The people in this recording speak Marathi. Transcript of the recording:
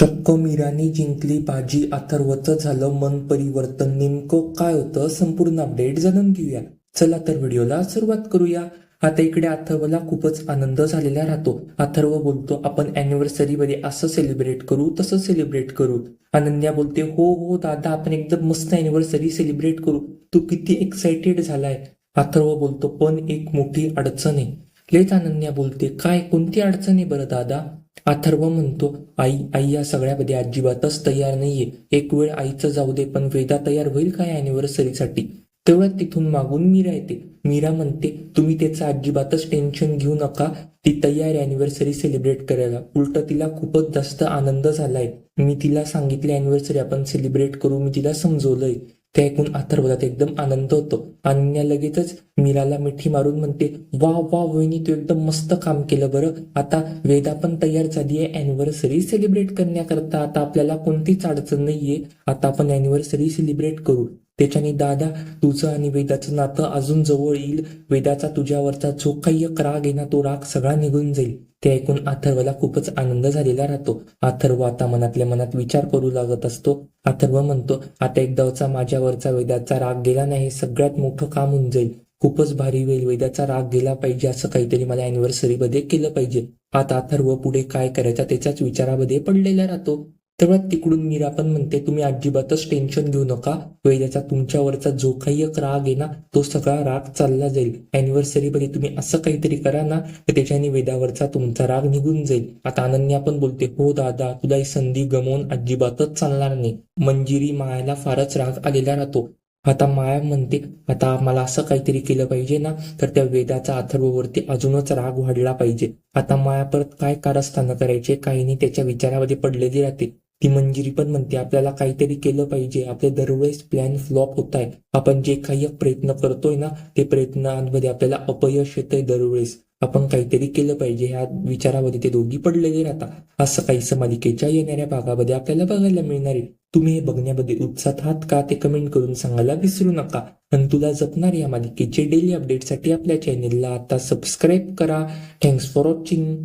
चक्क मीरानी जिंकली बाजी. अथर्वचं झालं मन परिवर्तन. नेमकं काय होतं? संपूर्ण अपडेट जाणून घेऊया. चला तर व्हिडिओला सुरुवात करूया. आता इकडे अथर्वला खूपच आनंद झालेला राहतो. अथर्व बोलतो आपण अॅनिव्हर्सरी मध्ये असं सेलिब्रेट करू तसं सेलिब्रेट करू. अनन्या बोलते हो हो दादा आपण एकदम मस्त अॅनिव्हर्सरी सेलिब्रेट करू. तू किती एक्साइटेड झालाय. अथर्व बोलतो पण एक मोठी अडचण आहे. लेच अनन्या बोलते काय? कोणती अडचण आहे बरं दादा? अथर्व म्हणतो आई आई या सगळ्यामध्ये अजिबातच तयार नाहीये. एक वेळ आईचं जाऊ दे पण वेदा तयार होईल काय अॅनिव्हर्सरीसाठी तेवढ्यात तिथून मागून मीरा येते. मीरा म्हणते तुम्ही त्याचं अजिबातच टेन्शन घेऊ नका. ती तयार अॅनिव्हर्सरी सेलिब्रेट करायला. उलट तिला खूपच जास्त आनंद झालाय. मी तिला सांगितलं अॅनिव्हर्सरी आपण सेलिब्रेट करू मी तिला समजवलंय. ते ऐकून अथर्वदात एकदम आनंद होतो. अनन्या लगेचच मीराला मिठी मारून म्हणते वा वा वहिनी तू एकदम मस्त काम केलं बरं. आता वेदा पण तयार झाली आहे. अॅनिव्हर्सरी सेलिब्रेट करण्याकरता आता आपल्याला कोणतीच अडचण नाहीये. आता आपण अॅनिव्हर्सरी सेलिब्रेट करू. त्याच्याने दादा तुझं आणि वेदाचं नातं अजून जवळ येईल. वेदाचा तुझ्यावरचा जो काही राग आहे ना तो राग सगळा निघून जाईल. ते ऐकून अथर्वला खूपच आनंद झालेला राहतो. अथर्व आता मनातल्या मनात विचार करू लागत असतो. अथर्व म्हणतो आता एकदाचा माझ्यावरचा वेदाचा राग गेला नाही सगळ्यात मोठं काम होऊन जाईल. खूपच भारी होईल वेदाचा राग गेला पाहिजे असं काहीतरी मला अॅनिव्हर्सरी मध्ये केलं पाहिजे. आता अथर्व पुढे काय करायचा त्याच्याच विचारामध्ये पडलेला राहतो. तेव्हा तिकडून मीरा पण म्हणते तुम्ही अजिबातच टेन्शन घेऊ नका. वेदाचा तुमच्यावरचा जो काही एक राग आहे ना तो सगळा राग चालला जाईल. अॅनिव्हर्सरी मध्ये तुम्ही असं काहीतरी करा ना तर त्याच्याने वेदावरचा तुमचा राग निघून जाईल. आता अनन्या पण बोलते हो दादा तुला ही संधी गमावून अजिबातच चालणार नाही. मंजिरी मायाला फारच राग आलेला राहतो. आता माया म्हणते आता मला असं काहीतरी केलं पाहिजे ना तर त्या वेदाचा अथर्ववरती अजूनच राग वाढला पाहिजे. आता माया परत काय कारस्थानं करायचे काही नाही त्याच्या विचारामध्ये पडलेली राहते. ती मंजिरी पण म्हणते आपल्याला काहीतरी केलं पाहिजे. आपले दरवेळेस प्लॅन फ्लॉप होत आहे आपण जे काही प्रयत्न करतोय ना ते प्रयत्नांमध्ये आपल्याला अपयश येतंय दरवेळेस. आपण काहीतरी केलं पाहिजे. ह्या विचारामध्ये ते दोघी पडलेले राहतात. असं काहीसं मालिकेच्या येणाऱ्या भागामध्ये आपल्याला बघायला मिळणार आहे. तुम्ही हे बघण्यामध्ये उत्साहात आहात का? ते कमेंट करून सांगायला विसरू नका. आणि तुला जपणार या मालिकेचे डेली अपडेटसाठी आपल्या चॅनेलला आता सबस्क्राईब करा. Thanks for watching